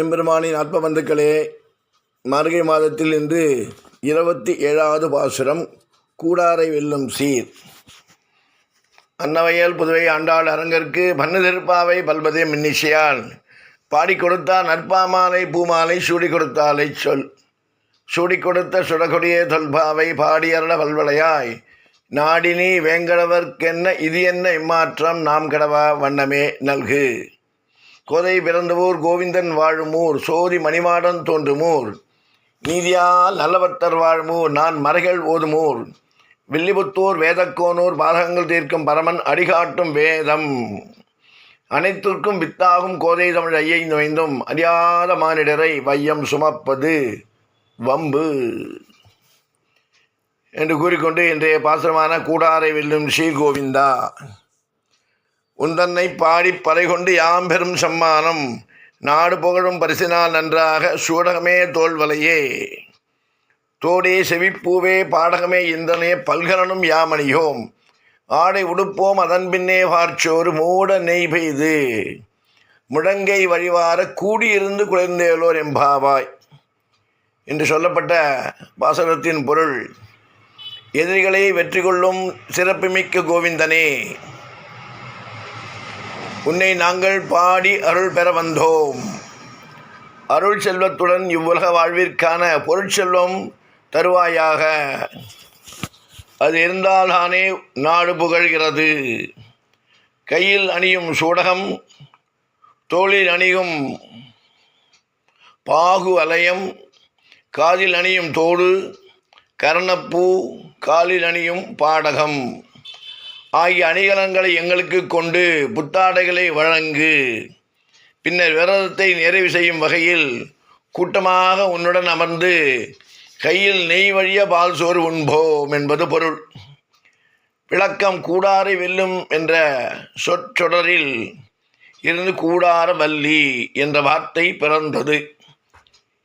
எம்பெருமானின் அற்பபந்துக்களே மார்கை மாதத்தில் இன்று இருபத்தி ஏழாவது பாசுரம் கூடாரை வெல்லும் சீர். அன்னவையல் புதுவை ஆண்டாள் அரங்கற்கு பன்னதிருப்பாவை பல்பதே மின்னிசையால் பாடி கொடுத்தார் நற்பாமாலை பூமாலை சூடி கொடுத்தாலை சொல். சூடி கொடுத்த சுடகொடியே தொல்பாவை பாடியருள பல்வளையாய் நாடினி வேங்கடவர்க்கென்ன இது என்ன இம்மாற்றம் நாம் கடவா வண்ணமே நல்கு. கோதை பிறந்தவூர் கோவிந்தன் வாழுமூர் சோதி மணிமாடன் தோன்றுமூர். நீதியால் நல்லவத்தர் வாழுமூர் நான் மறைகள் ஓதுமூர். வில்லிபுத்தூர் வேதக்கோனூர் பாதகங்கள் தீர்க்கும் பரமன் அடிகாட்டும் வேதம். அனைத்திற்கும் வித்தாகும் கோதை தமிழ் ஐயை நுழைந்தும் அறியாத மானிடரை வையம் சுமப்பது வம்பு. என்று கூறிக்கொண்டு இன்றைய பாசனமான கூடாரை வெல்லும் ஸ்ரீ கோவிந்தா. உந்தன்னை பாடி பறைகொண்டு யாம் பெரும் சம்மானம். நாடு புகழும் பரிசினால் நன்றாக சூடகமே தோல்வலையே. தோடே செவிப்பூவே பாடகமே இந்தனே பல்கலனும் யாமணியோம். ஆடை உடுப்போம் அதன் பின்னே பார்ச்சோறு மூட நெய் பெய்து. முழங்கை வழிவார கூடியிருந்து குளிர்ந்தேலோர் எம்பாவாய். என்று சொல்லப்பட்ட வாசகத்தின் பொருள் எதிரிகளை வெற்றி கொள்ளும் சிறப்புமிக்க கோவிந்தனே. உன்னை நாங்கள் பாடி அருள் பெற வந்தோம். அருள் செல்வத்துடன் இவ்வுலக வாழ்விற்கான பொருட்செல்வம் தருவாயாக. அது இருந்தால்தானே நாடு புகழ்கிறது. கையில் அணியும் சூடகம் தோளில் அணியும் பாகு அலயம் காதில் அணியும் தோடு கர்ணப்பூ காலில் அணியும் பாடகம். ஆகிய அணிகலன்களை எங்களுக்கு கொண்டு புத்தாடைகளை வழங்கு. பின்னர் விரதத்தை நிறைவு செய்யும் வகையில் கூட்டமாக உன்னுடன் அமர்ந்து கையில் நெய் வழிய பால் சோறு உண்போம் என்பது பொருள். விளக்கம் கூடாரை வெல்லும் என்ற சொற்றொடரில் இருந்து கூடார வல்லி என்ற வார்த்தை பிறந்தது.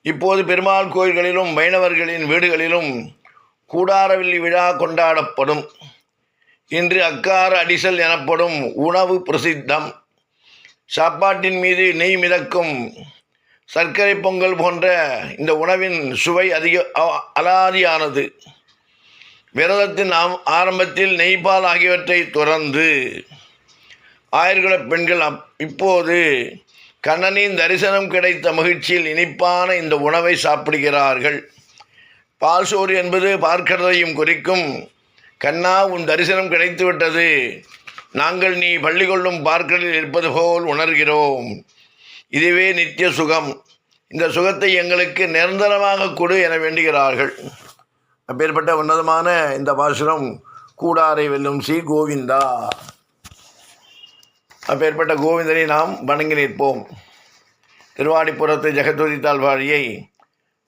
இப்போது பெருமாள் கோயில்களிலும் வைணவர்களின் வீடுகளிலும் கூடாரவல்லி விழா கொண்டாடப்படும். இன்று அக்கார அடிசல் எனப்படும் உணவு பிரசித்தம். சாப்பாட்டின் மீது நெய் மிதக்கும் சர்க்கரை பொங்கல் போன்ற இந்த உணவின் சுவை அதிக அ- அலாதியானது. விரதத்தின் ஆம் ஆரம்பத்தில் நெய்பால் ஆகியவற்றை துறந்து ஆயிரகுல பெண்கள் அப் இப்போது கண்ணனின் தரிசனம் கிடைத்த மகிழ்ச்சியில் இனிப்பான இந்த உணவை சாப்பிடுகிறார்கள். பால் சோறு என்பது பார்க்கிறதையும் குறிக்கும் கண்ணா உன் தரிசனம் கிடைத்துவிட்டது. நாங்கள் நீ பள்ளி கொள்ளும் பார்க்கலில் இருப்பது போல் உணர்கிறோம். இதுவே நித்திய சுகம். இந்த சுகத்தை எங்களுக்கு நிரந்தரமாக கொடு என வேண்டுகிறார்கள். அப்பேற்பட்ட உன்னதமான இந்த பாசுரம் கூடாரை வெல்லும் ஸ்ரீ கோவிந்தா. அப்பேற்பட்ட கோவிந்தனை நாம் வணங்கி நிற்போம். திருவாடிப்புறத்து ஜெகத்துரித்தாள் தாழ்வாழியை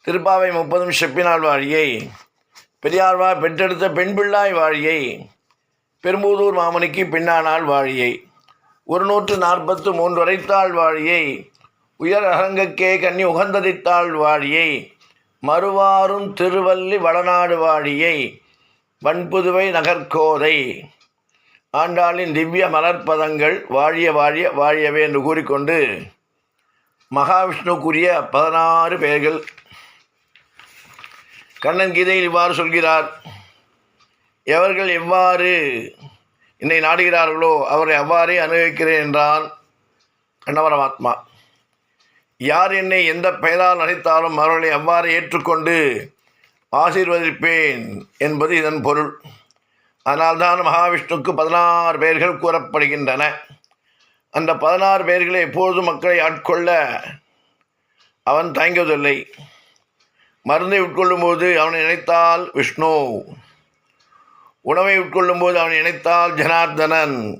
திருப்பாவை முப்பதும் செப்பினாள் பெரியார்வார் பெற்றெடுத்த பெண் பிள்ளாய் வாழியை பெரும்பூதூர் மாமனிக்கு பின்னானால் வாழியை ஒரு நூற்று நாற்பத்து மூன்று வரைத்தாள் வாழியை உயர் அரங்கக்கே கன்னி உகந்ததித்தாள் வாழியை மறுவாரும் திருவல்லி வளநாடு வாழியை வன்புதுவை நகர்கோதை. ஆண்டாளின் திவ்ய மலர்ப்பதங்கள் வாழிய வாழிய வாழியவே என்று கூறிக்கொண்டு மகாவிஷ்ணுக்குரிய பதினாறு பெயர்கள் கண்ணன் கீதையில் இவ்வாறு சொல்கிறார். எவர்கள் எவ்வாறு என்னை நாடுகிறார்களோ அவரை அவ்வாறே அனுபவிக்கிறேன் என்றான் கண்ணவரமாத்மா யார் என்னை எந்த பெயரால் அழைத்தாலும் அவர்களை அவ்வாறு ஏற்றுக்கொண்டு ஆசீர்வதிப்பேன் என்பது இதன் பொருள். அதனால்தான் மகாவிஷ்ணுக்கு பதினாறு பெயர்கள் கூறப்படுகின்றன. அந்த பதினாறு பெயர்களை எப்பொழுதும் மக்களை ஆட்கொள்ள அவன் தயங்குவதில்லை. மருந்தை உட்கொள்ளும்போது அவனை நினைத்தால் விஷ்ணு. உணவை உட்கொள்ளும்போது அவனை நினைத்தால் ஜனார்தனன்.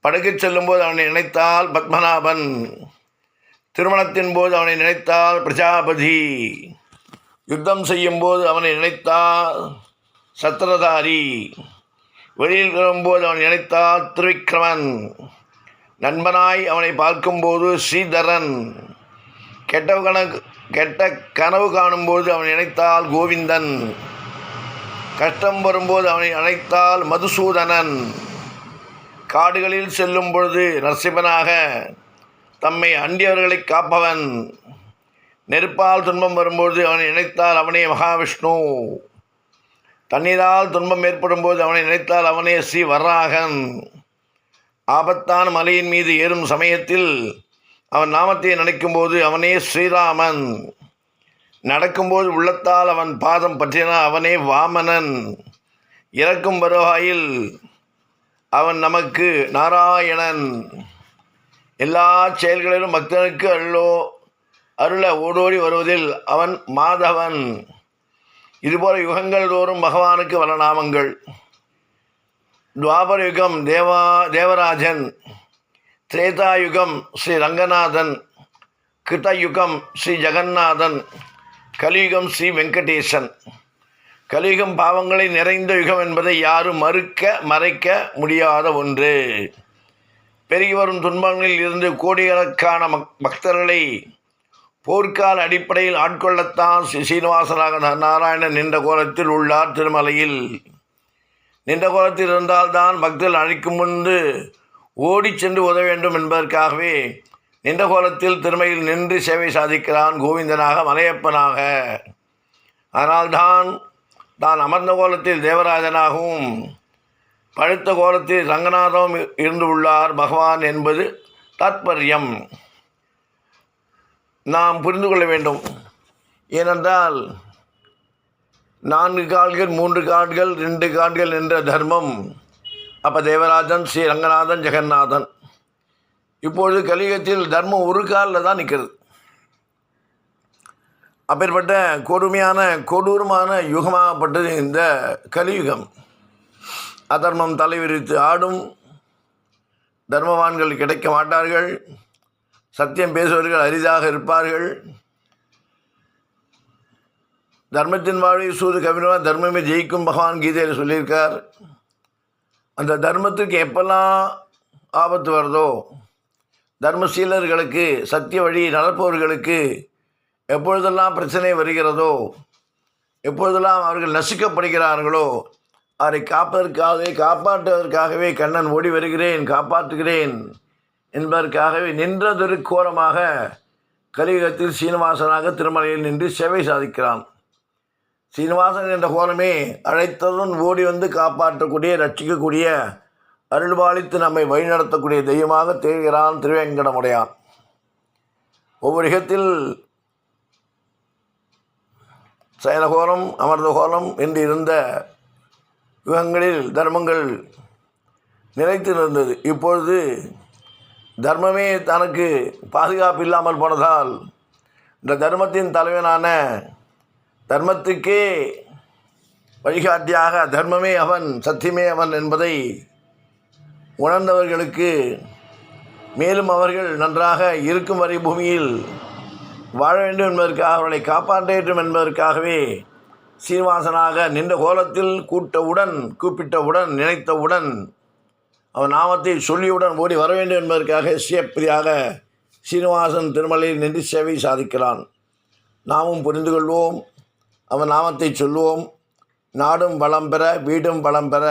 படுக்கைச் செல்லும்போது அவனை நினைத்தால் பத்மநாபன். திருமணத்தின் போது அவனை நினைத்தால் பிரஜாபதி. யுத்தம் செய்யும்போது அவனை நினைத்தால் சத்திரதாரி வெளியில் வரும்போது அவன் நினைத்தால் திருவிக்ரமன். நண்பனாய் அவனை பார்க்கும்போது ஸ்ரீதரன். கெட்ட கெட்ட கனவு காணும்போது அவன் நினைத்தால் கோவிந்தன். கஷ்டம் வரும்போது அவனை அழைத்தால் மதுசூதனன். காடுகளில் செல்லும் பொழுது நரசிம்மனாக தம்மை அண்டியவர்களை காப்பவன். நெருப்பால் துன்பம் வரும்போது அவனை நினைத்தால் அவனே மகாவிஷ்ணு. தண்ணீரால் துன்பம் ஏற்படும் போது அவனை நினைத்தால் அவனே ஸ்ரீ வராகன் ஆபத்தான மலையின் மீது ஏறும் சமயத்தில் அவன் நாமத்தை நினைக்கும்போது அவனே ஸ்ரீராமன். நடக்கும்போது உள்ளத்தால் அவன் பாதம் பற்றினான் அவனே வாமனன். இறக்கும் வருவாயில் அவன் நமக்கு நாராயணன். எல்லா செயல்களிலும் பக்தனுக்கு அருளோ அருள ஓடோடி வருவதில் அவன் மாதவன். இதுபோல யுகங்கள் தோறும் பகவானுக்கு வர நாமங்கள். துவாபர யுகம் தேவா தேவராஜன். திரேதாயுகம் ஸ்ரீ ரங்கநாதன் கிருதயுகம் ஸ்ரீ ஜெகநாதன் கலியுகம் ஸ்ரீ வெங்கடேசன். கலியுகம் பாவங்களை நிறைந்த யுகம் என்பதை யாரும் மறுக்க மறைக்க முடியாத ஒன்று. பெருகி வரும் துன்பங்களில் இருந்து கோடிக்கணக்கான மக் பக்தர்களை போர்க்கால அடிப்படையில் ஆட்கொள்ளத்தான் ஸ்ரீ சீனிவாசனாக நாராயணன் நின்ற கோலத்தில் உள்ளார் திருமலையில். நின்ற கோலத்தில் இருந்தால்தான் பக்தர்கள் அழைக்கும் முன்பு ஓடிச் சென்று உதவ வேண்டும் என்பதற்காகவே நின்ற கோலத்தில் திருமையில் நின்று சேவை சாதிக்கிறான் கோவிந்தனாக மலையப்பனாக. அதனால்தான் தான் அமர்ந்த கோலத்தில் தேவராஜனாகவும் பழுத்த கோலத்தில் ரங்கநாதம் இருந்து உள்ளார் பகவான் என்பது தாத்பரியம். நாம் புரிந்து கொள்ள வேண்டும். ஏனென்றால் நான்கு கால்கள் மூன்று கால்கள் ரெண்டு கால்கள் என்ற தர்மம் அப்போ தேவராஜன் ஸ்ரீ ரங்கநாதன் ஜெகநாதன். இப்பொழுது கலியுகத்தில் தர்மம் ஒரு காலில் தான் நிற்கிறது அப்பேற்பட்ட கொடுமையான கொடூரமான யுகமாகப்பட்டது இந்த கலியுகம். அதர்மம் தலைவிரித்து ஆடும். தர்மவான்கள் கிடைக்க மாட்டார்கள். சத்தியம் பேசுபவர்கள் அரிதாக இருப்பார்கள். தர்மத்தின் வாழ்வை சூது கவினவா தர்மமே ஜெயிக்கும் பகவான் கீதையில் சொல்லியிருக்கார். அந்த தர்மத்துக்கு எப்பெல்லாம் ஆபத்து வருதோ தர்மசீலர்களுக்கு சத்திய வழி நடப்பவர்களுக்கு எப்பொழுதெல்லாம் பிரச்சனை வருகிறதோ எப்பொழுதெல்லாம் அவர்கள் நசுக்கப்படுகிறார்களோ அவரை காப்பதற்காகவே காப்பாற்றுவதற்காகவே கண்ணன் ஓடி வருகிறேன் காப்பாற்றுகிறேன் என்பதற்காகவே நின்றதொரு கோலமாக கலியுகத்தில் சீனிவாசனாக திருமலையில் நின்று சேவை சாதிக்கிறான். சீனிவாசன் என்ற கோலமே அழைத்ததும் ஓடி வந்து காப்பாற்றக்கூடிய ரட்சிக்கக்கூடிய அருள்பாலித்து நம்மை வழிநடத்தக்கூடிய தெய்வமாக திகழ்கிறான் திருவேங்கடமுடையான். ஒவ்வொரு இடத்தில் சயனகோலம் அமர்ந்தகோலம் என்று இருந்த யுகங்களில் தர்மங்கள் நிலைத்து நிறந்தது இப்பொழுது தர்மமே தனக்கு பாதுகாப்பு இல்லாமல் போனதால் இந்த தர்மத்தின் தலைவனான தர்மத்துக்கே வழிகாட்டியாக தர்மமே அவன் சத்தியமே அவன் என்பதை உணர்ந்தவர்களுக்கு மேலும் அவர்கள் நன்றாக இருக்கும் வரை பூமியில் வாழ வேண்டும் என்பதற்காக அவர்களை காப்பாற்ற வேண்டும் என்பதற்காகவே சீனிவாசனாக நின்ற கோலத்தில் கூட்டவுடன் கூப்பிட்டவுடன் நினைத்தவுடன் அவன் நாமத்தை சொல்லியுடன் ஓடி வர வேண்டும் என்பதற்காக சியப்பிரியாக சீனிவாசன் திருமலையில் நின்று சேவை சாதிக்கிறான். நாமும் புரிந்து கொள்வோம் அவன் நாமத்தை சொல்லுவோம். நாடும் வளம் பெற வீடும் வளம் பெற.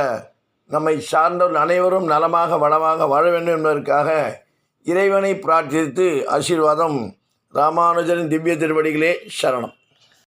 நம்மை சார்ந்தவர் அனைவரும் நலமாக வளமாக வாழ வேண்டும் என்பதற்காக இறைவனை பிரார்த்தித்து ஆசீர்வாதம். ராமானுஜரின் திவ்ய திருவடிகளே சரணம்.